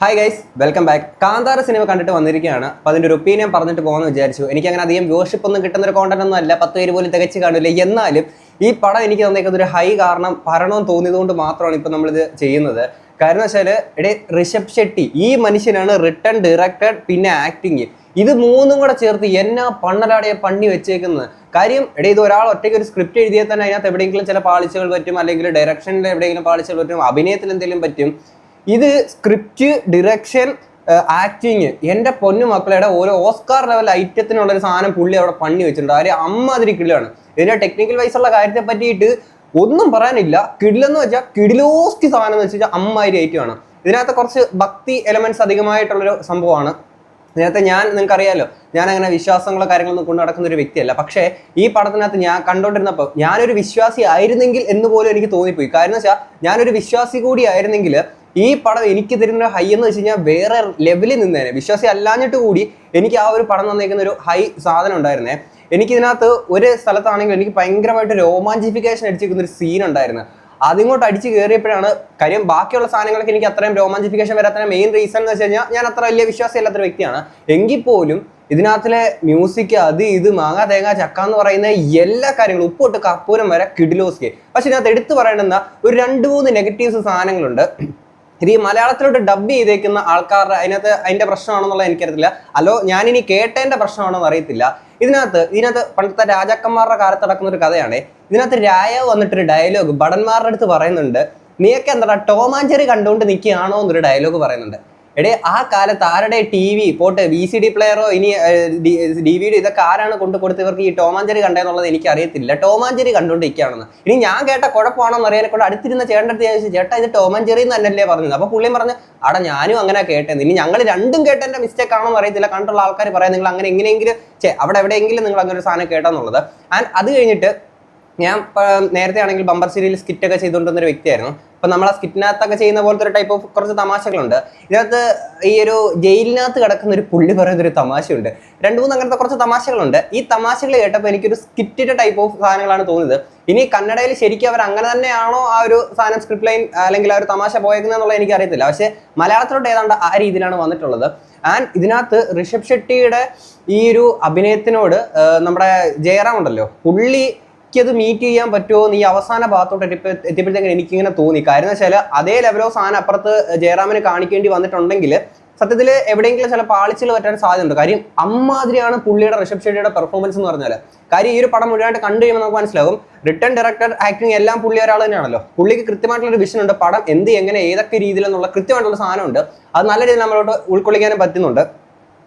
Hi guys welcome back Kantara cinema കണ്ടിട്ട് വന്നിരിക്കുകയാണ്. അപ്പോൾ അതിന്റെ ഒരു ഒപ്പീനിയൻ പറഞ്ഞിട്ട് പോകാമെന്ന് വിചാരിച്ചു. എനിക്ക് അങ്ങനെ അധികം വ്യൂഷിപ്പ് ഒന്നും കിട്ടുന്ന ഒരു കോണ്ടന്റ് ഒന്നും അല്ല. പത്ത് പേര് പോലും തികച്ച് കാണില്ല. എന്നാലും ഈ പടം എനിക്ക് തന്നേക്കുന്ന ഒരു ഹൈ കാരണം ഭരണം തോന്നിയതുകൊണ്ട് മാത്രമാണ് ഇപ്പോൾ നമ്മളിത് ചെയ്യുന്നത്. കാരണം വെച്ചാൽ എടേ ഋഷഭ് ഷെട്ടി ഈ മനുഷ്യനാണ് റിട്ടേൺ ഡയറക്ടഡ് പിന്നെ ആക്ടിങ് ഇത് മൂന്നും കൂടെ ചേർത്ത് എന്നാ പണ്ണലാടിയെ പണ്ണി വെച്ചേക്കുന്നത്? കാര്യം എടേ ഇത് ഒരാൾ ഒറ്റയ്ക്ക് ഒരു സ്ക്രിപ്റ്റ് എഴുതിയാൽ തന്നെ അതിനകത്ത് എവിടെയെങ്കിലും ചില പാളിച്ചകൾ പറ്റും. അല്ലെങ്കിൽ ഡയറക്ഷനിൽ എവിടെയെങ്കിലും പാളിച്ചകൾ പറ്റും. അഭിനയത്തിൽ എന്തെങ്കിലും പറ്റും. ഇത് സ്ക്രിപ്റ്റ് ഡിറക്ഷൻ ആക്ടിങ് എന്റെ പൊന്നു മക്കളുടെ ഓരോ ഓസ്കാർ ലെവൽ ഐറ്റത്തിനുള്ള ഒരു സാധനം പുള്ളി അവിടെ പണി വെച്ചിട്ടുണ്ട്. ആര് അമ്മാതിരി കിളിയാണ് ഇതിന്റെ ടെക്നിക്കൽ വൈസ് ഉള്ള കാര്യത്തെ പറ്റിയിട്ട് ഒന്നും പറയാനില്ല. കിടിലെന്ന് വെച്ചാൽ കിടിലോസ്റ്റി സാധനം എന്ന് വെച്ചാൽ അമ്മാതിരി ഐറ്റമാണ് ഇതിനകത്ത് കുറച്ച് ഭക്തി എലമെന്റ്സ് അധികമായിട്ടുള്ളൊരു സംഭവമാണ്. ഇതിനകത്ത് ഞാൻ നിങ്ങൾക്ക് അറിയാലോ ഞാൻ അങ്ങനെ വിശ്വാസങ്ങളോ കാര്യങ്ങളൊന്നും കൊണ്ട് നടക്കുന്ന ഒരു വ്യക്തിയല്ല. പക്ഷേ ഈ പടത്തിനകത്ത് ഞാൻ കണ്ടോണ്ടിരുന്നപ്പോൾ ഞാനൊരു വിശ്വാസി ആയിരുന്നെങ്കിൽ എന്ന് പോലും എനിക്ക് തോന്നിപ്പോയി. കാരണം വെച്ചാൽ ഞാനൊരു വിശ്വാസി കൂടി ആയിരുന്നെങ്കിൽ ഈ പടം എനിക്ക് തരുന്ന ഹൈ എന്ന് വെച്ച് കഴിഞ്ഞാൽ വേറെ ലെവലിൽ നിന്നേനെ. വിശ്വാസി അല്ലാഞ്ഞിട്ട് കൂടി എനിക്ക് ആ ഒരു പടം തന്നേക്കുന്ന ഒരു ഹൈ സാധനം ഉണ്ടായിരുന്നേ. എനിക്ക് ഇതിനകത്ത് ഒരു സ്ഥലത്താണെങ്കിൽ എനിക്ക് ഭയങ്കരമായിട്ട് രോമാഞ്ചിഫിക്കേഷൻ അടിച്ചിരിക്കുന്ന ഒരു സീൻ ഉണ്ടായിരുന്നു. അതിങ്ങോട്ട് അടിച്ച് കയറിയപ്പോഴാണ് കാര്യം ബാക്കിയുള്ള സാധനങ്ങൾക്ക് എനിക്ക് അത്രയും രോമാഞ്ചിഫിക്കേഷൻ വരാത്ത മെയിൻ റീസൺ എന്ന് വെച്ച് കഴിഞ്ഞാൽ ഞാൻ അത്ര വലിയ വിശ്വാസം ഒരു വ്യക്തിയാണ്. എങ്കിൽ പോലും ഇതിനകത്തിലെ മ്യൂസിക് അത് ഇത് മാങ്ങ തേങ്ങ ചക്ക എന്ന് പറയുന്ന എല്ലാ കാര്യങ്ങളും ഉപ്പൊട്ട് കപ്പൂരം വരെ കിഡിലോസ്കെ പക്ഷെ ഇതിനകത്ത് എടുത്തു പറയേണ്ടുന്ന ഒരു രണ്ട് മൂന്ന് നെഗറ്റീവ്സ് സാധനങ്ങളുണ്ട്. ഇത് ഈ മലയാളത്തിലോട്ട് ഡബ് ചെയ്തേക്കുന്ന ആൾക്കാരുടെ അതിനകത്ത് അതിന്റെ പ്രശ്നമാണെന്നുള്ളത് എനിക്കറിയത്തില്ല. അല്ലോ ഞാനിനി കേട്ടതിന്റെ പ്രശ്നമാണോ എന്ന് അറിയത്തില്ല. ഇതിനകത്ത് ഇതിനകത്ത് പണ്ടത്തെ രാജാക്കന്മാരുടെ കാലത്ത് നടക്കുന്ന ഒരു കഥയാണ്. ഇതിനകത്ത് രായ വന്നിട്ടൊരു ഡയലോഗ് ഭടന്മാരുടെ അടുത്ത് പറയുന്നുണ്ട്. നീയൊക്കെ എന്താ ടോമാഞ്ചേരി കണ്ടുകൊണ്ട് നിൽക്കുകയാണോ എന്നൊരു ഡയലോഗ് പറയുന്നുണ്ട്. എടേ ആ കാലത്ത് ആരുടെ ടി വി പോട്ടെ വി സി ഡി പ്ലെയറോ ഇനി ഡി വി ഡി ഇതൊക്കെ ആരാണ് കൊണ്ട് ഈ ടോമാഞ്ചേരി കണ്ടെന്നുള്ളത് എനിക്ക് അറിയത്തില്ല ടോമാഞ്ചേരി കണ്ടുകൊണ്ടിരിക്കുകയാണെന്ന്. ഇനി ഞാൻ കേട്ട കുഴപ്പമാണോ അറിയാനെ കൊണ്ട് അടുത്തിരുന്ന ചേട്ടന്റെ അടുത്ത് ചോദിച്ചു ചേട്ടാ ഇത് ടോമാഞ്ചേരി എന്ന് പറഞ്ഞത്? അപ്പോൾ പുള്ളിയും പറഞ്ഞു അടാ ഞാനും അങ്ങനെ കേട്ടത് ഇനി ഞങ്ങൾ രണ്ടും കേട്ടതിന്റെ മിസ്റ്റേക്ക് ആണോന്ന് അറിയത്തില്ല. കണ്ടുള്ള ആൾക്കാർ പറയാം നിങ്ങൾ അങ്ങനെ എങ്ങനെയെങ്കിലും അവിടെ എവിടെയെങ്കിലും നിങ്ങൾ അങ്ങനെ ഒരു സാധനം കേട്ടെന്നുള്ളത്. ആൻഡ് അത് കഴിഞ്ഞിട്ട് ഞാൻ നേരത്തെ ആണെങ്കിൽ ബമ്പർ സീരിയൽ സ്കിറ്റ് ഒക്കെ ചെയ്തുകൊണ്ടിരുന്ന ഒരു വ്യക്തിയായിരുന്നു. അപ്പൊ നമ്മൾ ആ സ്കിറ്റിനകത്തൊക്കെ ചെയ്യുന്ന പോലത്തെ ഒരു ടൈപ്പ് ഓഫ് കുറച്ച് തമാശകളുണ്ട്. ഇതിനകത്ത് ഈ ഒരു ജയിലിനകത്ത് കിടക്കുന്ന ഒരു പുള്ളി പറയുന്ന ഒരു തമാശയുണ്ട്. രണ്ട് മൂന്ന് അങ്ങനത്തെ കുറച്ച് തമാശകളുണ്ട്. ഈ തമാശകൾ കേട്ടപ്പോൾ എനിക്കൊരു സ്കിറ്റിന്റെ ടൈപ്പ് ഓഫ് സാധനങ്ങളാണ് തോന്നുന്നത് ഇനി കന്നഡയിൽ ശരിക്കും അവർ അങ്ങനെ തന്നെയാണോ ആ ഒരു സാധനം സ്ക്രിപ്റ്റ് ലൈൻ അല്ലെങ്കിൽ ആ ഒരു തമാശ പോയേക്കുന്നതെന്നുള്ളത് എനിക്ക് അറിയത്തില്ല. പക്ഷേ മലയാളത്തിലോട്ട് ഏതാണ്ട് ആ രീതിയിലാണ് വന്നിട്ടുള്ളത്. ആൻഡ് ഇതിനകത്ത് ഋഷഭ് ഷെട്ടിയുടെ ഈ ഒരു അഭിനയത്തിനോട് നമ്മുടെ ജയറാം ഉണ്ടല്ലോ. പുള്ളി എനിക്കത് മീറ്റ് ചെയ്യാൻ പറ്റുമോ നീ അവസാന ഭാഗത്തോട്ട് എത്തിയപ്പോ എത്തിയപ്പോഴത്തേക്കും എനിക്കിങ്ങനെ തോന്നി. കാരണം എന്ന് വെച്ചാൽ അതേ ലെവലോ സാധനം അപ്പുറത്ത് ജയറാമിന് കാണിക്കേണ്ടി വന്നിട്ടുണ്ടെങ്കിൽ സത്യത്തിൽ എവിടെയെങ്കിലും ചില പാളിച്ചിൽ പറ്റാൻ സാധ്യതയുണ്ട്. കാര്യം അമ്മാതിരിയാണ് പുള്ളിയുടെ ഋഷഭ് ഷെട്ടിയുടെ പെർഫോമൻസ് എന്ന് പറഞ്ഞാൽ കാര്യം ഈ ഒരു പടം മുഴുവനായിട്ട് കണ്ടു കഴിയുമ്പോൾ നമുക്ക് മനസ്സിലാകും റിട്ടേൺ ഡയറക്ടർ ആക്ടിങ് എല്ലാം പുള്ളി ഒരാൾ തന്നെയാണല്ലോ. പുള്ളിക്ക് കൃത്യമായിട്ടുള്ള ഒരു വിഷൻ ഉണ്ട്. പടം എന്ത് എങ്ങനെ ഏതൊക്കെ രീതിയിലെന്നുള്ള കൃത്യമായിട്ടുള്ള സാധനമുണ്ട്. അത് നല്ല രീതിയിൽ നമ്മളോട് ഉൾക്കൊള്ളിക്കാനും പറ്റുന്നുണ്ട്.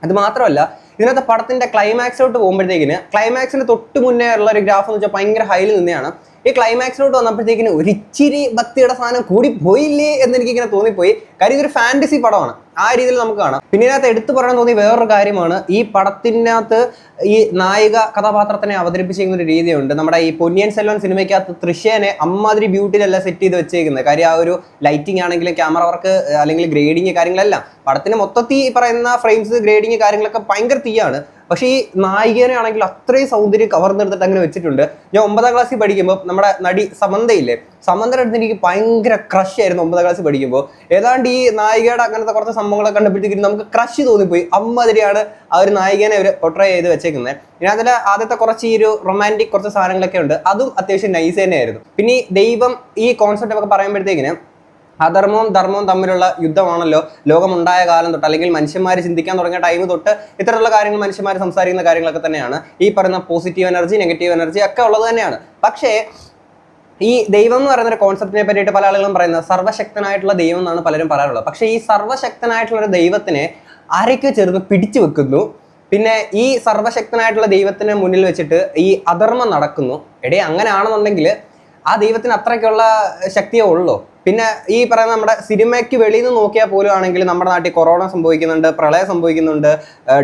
അത് മാത്രമല്ല ഇതിനകത്ത് പടത്തിന്റെ ക്ലൈമാക്സിലോട്ട് പോകുമ്പോഴത്തേക്കിന് ക്ലൈമാക്സിന് തൊട്ട് മുന്നേ ഉള്ള ഒരു ഗ്രാഫ് എന്ന് വെച്ചാൽ ഭയങ്കര ഹൈയിൽ നിന്നെയാണ്. ഈ ക്ലൈമാക്സിലോട്ട് വന്നപ്പോഴത്തേക്കിന് ഒരിച്ചിരി ഭക്തിയുടെ സാധനം കൂടി പോയില്ലേ എന്ന് എനിക്ക് ഇങ്ങനെ തോന്നിപ്പോയി. കാര്യം ഇതൊരു ഫാന്റസി പടമാണ്. ആ രീതിയിൽ നമുക്ക് കാണാം. പിന്നെ ഇതിനകത്ത് എടുത്തു പറയാൻ തോന്നിയ വേറൊരു കാര്യമാണ് ഈ പടത്തിനകത്ത് ഈ നായിക കഥാപാത്രത്തിനെ അവതരിപ്പിച്ചിരിക്കുന്ന ഒരു രീതിയുണ്ട്. നമ്മുടെ ഈ പൊന്നിയൻ സെൽവൻ സിനിമയ്ക്കകത്ത് തൃശ്ശേനെ അമ്മാതിരി ബ്യൂട്ടിയിലല്ല സെറ്റ് ചെയ്ത് വെച്ചേക്കുന്നത്. കാര്യം ആ ഒരു ലൈറ്റിംഗ് ആണെങ്കിലും ക്യാമറ വർക്ക് അല്ലെങ്കിൽ ഗ്രേഡിങ് കാര്യങ്ങളെല്ലാം പടത്തിന് മൊത്തത്തിൽ പറയുന്ന ഫ്രെയിംസ് ഗ്രേഡിങ് കാര്യങ്ങളൊക്കെ ഭയങ്കര തീയാണ്. പക്ഷേ ഈ നായികേനെ ആണെങ്കിൽ അത്രയും സൗന്ദര്യം കവർന്നെടുത്തിട്ട് അങ്ങനെ വെച്ചിട്ടുണ്ട്. ഞാൻ ഒമ്പതാം ക്ലാസ്സിൽ പഠിക്കുമ്പോൾ നമ്മുടെ നടി സമന്തയില്ലേ? സമന്തയുടെ അടുത്ത് എനിക്ക് ഭയങ്കര ക്രഷ് ആയിരുന്നു ഒമ്പതാം ക്ലാസ്സിൽ പഠിക്കുമ്പോൾ ഏതാണ്ട് ഈ നായികയുടെ അങ്ങനത്തെ കുറച്ച് സംഭവങ്ങളൊക്കെ കണ്ടപ്പോഴത്തേക്കും നമുക്ക് ക്രഷ് തോന്നിപ്പോയി. അമ്മതിരിയാണ് ആ ഒരു നായികേനെ അവർ പൊട്രൈ ചെയ്ത് വെച്ചേക്കുന്നത് പിന്നെ അതിൽ ആദ്യത്തെ കുറച്ച് ഈ ഒരു റൊമാന്റിക് കുറച്ച് സാധനങ്ങളൊക്കെ ഉണ്ട്. അതും അത്യാവശ്യം നൈസ് തന്നെയായിരുന്നു. പിന്നെ ഈ ദൈവം ഈ കോൺസെപ്റ്റ് ഒക്കെ പറയുമ്പോഴത്തേക്കിന് അധർമ്മവും ധർമ്മവും തമ്മിലുള്ള യുദ്ധമാണല്ലോ ലോകമുണ്ടായ കാലം തൊട്ട് അല്ലെങ്കിൽ മനുഷ്യന്മാർ ചിന്തിക്കാൻ തുടങ്ങിയ ടൈം തൊട്ട് ഇത്തരത്തിലുള്ള കാര്യങ്ങൾ മനുഷ്യന്മാർ സംസാരിക്കുന്ന കാര്യങ്ങളൊക്കെ തന്നെയാണ്. ഈ പറയുന്ന പോസിറ്റീവ് എനർജി നെഗറ്റീവ് എനർജി ഒക്കെ ഉള്ളത് തന്നെയാണ്. പക്ഷേ ഈ ദൈവം എന്ന് പറയുന്ന ഒരു കോൺസെപ്റ്റിനെ പറ്റിയിട്ട് പല ആളുകളും പറയുന്നത് സർവശക്തനായിട്ടുള്ള ദൈവം എന്നാണ് പലരും പറയാറുള്ളത്. പക്ഷേ ഈ സർവശക്തനായിട്ടുള്ള ഒരു ദൈവത്തിനെ ആരൊക്കെ ചേർന്ന് പിടിച്ചു വെക്കുന്നു. പിന്നെ ഈ സർവശക്തനായിട്ടുള്ള ദൈവത്തിന് മുന്നിൽ വെച്ചിട്ട് ഈ അധർമ്മം നടക്കുന്നു. എടേ അങ്ങനെയാണെന്നുണ്ടെങ്കിൽ ആ ദൈവത്തിന് അത്രയ്ക്കുള്ള ശക്തിയേ ഉള്ളൂ? പിന്നെ ഈ പറയുന്ന നമ്മുടെ സിനിമയ്ക്ക് വെളിയിൽ നിന്ന് നോക്കിയാൽ പോലും ആണെങ്കിൽ നമ്മുടെ നാട്ടിൽ കൊറോണ സംഭവിക്കുന്നുണ്ട് പ്രളയം സംഭവിക്കുന്നുണ്ട്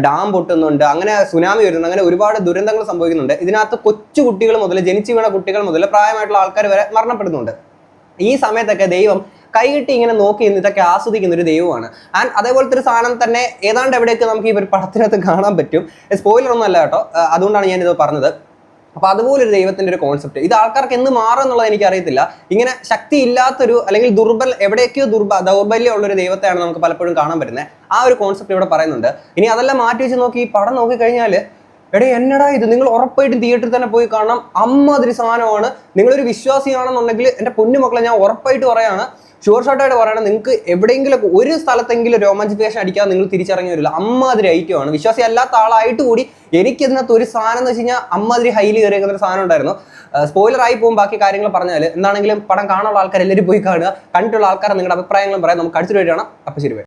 ഡാം പൊട്ടുന്നുണ്ട് അങ്ങനെ സുനാമി വരുന്നുണ്ട് അങ്ങനെ ഒരുപാട് ദുരന്തങ്ങൾ സംഭവിക്കുന്നുണ്ട്. ഇതിനകത്ത് കൊച്ചു കുട്ടികൾ മുതൽ ജനിച്ചു വീണ കുട്ടികൾ മുതൽ പ്രായമായിട്ടുള്ള ആൾക്കാർ വരെ മരണപ്പെടുന്നുണ്ട്. ഈ സമയത്തൊക്കെ ദൈവം കൈകിട്ടി ഇങ്ങനെ നോക്കി ഇതൊക്കെ ആസ്വദിക്കുന്ന ഒരു ദൈവമാണ്. ആൻഡ് അതേപോലത്തെ ഒരു സാധനം തന്നെ ഏതാണ്ട് എവിടെയൊക്കെ നമുക്ക് ഈ ഒരു പടത്തിനകത്ത് കാണാൻ പറ്റും. സ്പോയിലർ ഒന്നും അല്ല കേട്ടോ. അതുകൊണ്ടാണ് ഞാനിത് ഇത് പറഞ്ഞത് അതുപോലെ ഒരു ദൈവത്തിന്റെ ഒരു കോൺസെപ്റ്റ് ഇത് ആൾക്കാർക്ക് എന്ന് മാറും എന്നുള്ളത് എനിക്ക് അറിയത്തില്ല ഇങ്ങനെ ശക്തി ഇല്ലാത്തൊരു അല്ലെങ്കിൽ ദുർബൽ എവിടേക്കോ ദുർബ ദൗർബല്യമുള്ള ഒരു ദൈവത്തെയാണ് നമുക്ക് പലപ്പോഴും കാണാൻ പറ്റുന്നത്. ആ ഒരു കോൺസെപ്റ്റ് ഇവിടെ പറയുന്നുണ്ട്. ഇനി അതെല്ലാം മാറ്റി വെച്ച് നോക്കി ഈ പടം നോക്കിക്കഴിഞ്ഞാൽ എടേ എന്നടാ ഇത്? നിങ്ങൾ ഉറപ്പായിട്ടും തിയേറ്ററിൽ തന്നെ പോയി കാണണം. അമ്മ അമ്മാതിരി സാധനമാണ്. നിങ്ങളൊരു വിശ്വാസിയാണെന്നുണ്ടെങ്കിൽ എന്റെ പൊന്നുമക്കളെ ഞാൻ ഉറപ്പായിട്ട് പറയാണ് ഷുവർ ഷോട്ടായിട്ട് പറയണം നിങ്ങൾക്ക് എവിടെയെങ്കിലും ഒരു സ്ഥലത്തെങ്കിലും രോമാഞ്ചിഫിക്കേഷൻ അടിക്കാതെ നിങ്ങൾ തിരിച്ചറിഞ്ഞു വരില്ല അമ്മാതിരി ഐറ്റം ആണ്. വിശ്വാസി അല്ലാത്ത ആളായിട്ട് കൂടി എനിക്ക് ഇതിനകത്ത് ഒരു സാധനം എന്ന് വെച്ച് കഴിഞ്ഞാൽ അമ്മാതിരി ഹൈലി കയറിയേക്കുന്ന ഒരു സാധനം ഉണ്ടായിരുന്നു. സ്പോയിലർ ആയി പോകും ബാക്കി കാര്യങ്ങൾ പറഞ്ഞാൽ എന്താണെങ്കിലും പടം കാണാനുള്ള ആൾക്കാർ എല്ലാവരും പോയി കാണുക. കണ്ടിട്ടുള്ള ആൾക്കാർ നിങ്ങളുടെ അഭിപ്രായങ്ങളും പറയാം. നമുക്ക് അടുത്തൊരു വേണം അപ്പോൾ ശരി.